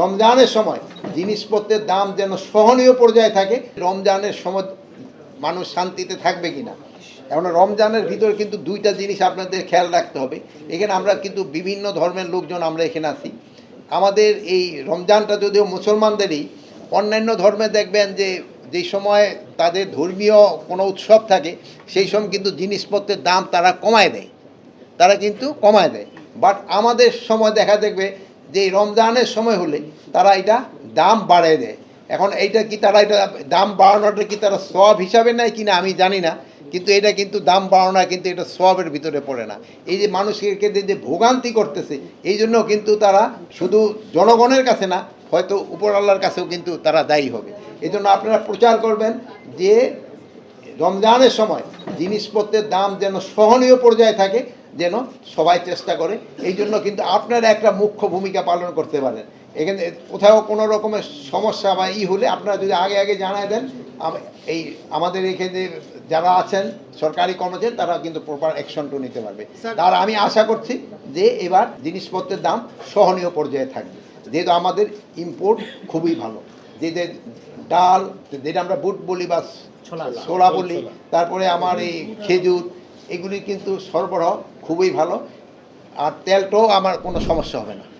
রমজানের সময় জিনিসপত্রের দাম যেন সহনীয় পর্যায়ে থাকে, রমজানের সময় মানুষ শান্তিতে থাকবে কিনা? এখন রমজানের ভিতরে কিন্তু দুইটা জিনিস আপনাদের খেয়াল রাখতে হবে। এখানে আমরা কিন্তু বিভিন্ন ধর্মের লোকজন আমরা এখানে আসি আমাদের এই রমজানটা যদিও মুসলমানদেরই, অন্যান্য ধর্মে দেখবেন যে যে সময় তাদের ধর্মীয় কোনো উৎসব থাকে, সেই সময় কিন্তু জিনিসপত্রের দাম তারা কমায় দেয়। তারা কিন্তু কমায় দেয়। বাট আমাদের সময় দেখা দেখবে যে রমজানের সময় হলে তারা এটা দাম বাড়ায় দেয়। এখন এইটা কি তারা এটা দাম বাড়ানোটা কি তারা সব হিসাবে নেয় কিনা আমি জানি না, কিন্তু এটা কিন্তু দাম বাড়ানো, কিন্তু এটা সবের ভিতরে পড়ে না। এই যে মানুষকে যে ভোগান্তি করতেছে, এই জন্য কিন্তু তারা শুধু জনগণের কাছে না, হয়তো উপর আল্লাহর কাছেও কিন্তু তারা দায়ী হবে। এই জন্য আপনারা প্রচার করবেন যে রমজানের সময় জিনিসপত্রের দাম যেন সহনীয় পর্যায়ে থাকে যেন সবাই চেষ্টা করে। এই জন্য কিন্তু আপনারা একটা মুখ্য ভূমিকা পালন করতে পারেন। এখানে কোথাও কোনো রকমের সমস্যা বা ই হলে আপনারা যদি আগে আগে জানায় দেন এই আমাদের এখানে যারা আছেন সরকারি কর্মচারী তারা কিন্তু প্রপার অ্যাকশনটা নিতে পারবে। আর আমি আশা করছি যে এবার জিনিসপত্রের দাম সহনীয় পর্যায়ে থাকবে। যেহেতু আমাদের ইম্পোর্ট খুবই ভালো। যে যে ডাল যেটা আমরা বুট বলি বা ছোলা। বলি তারপরে আমার এই খেজুর এগুলি কিন্তু সরবরাহ খুবই ভালো। আর তেলটাও আমার কোনো সমস্যা হবে না।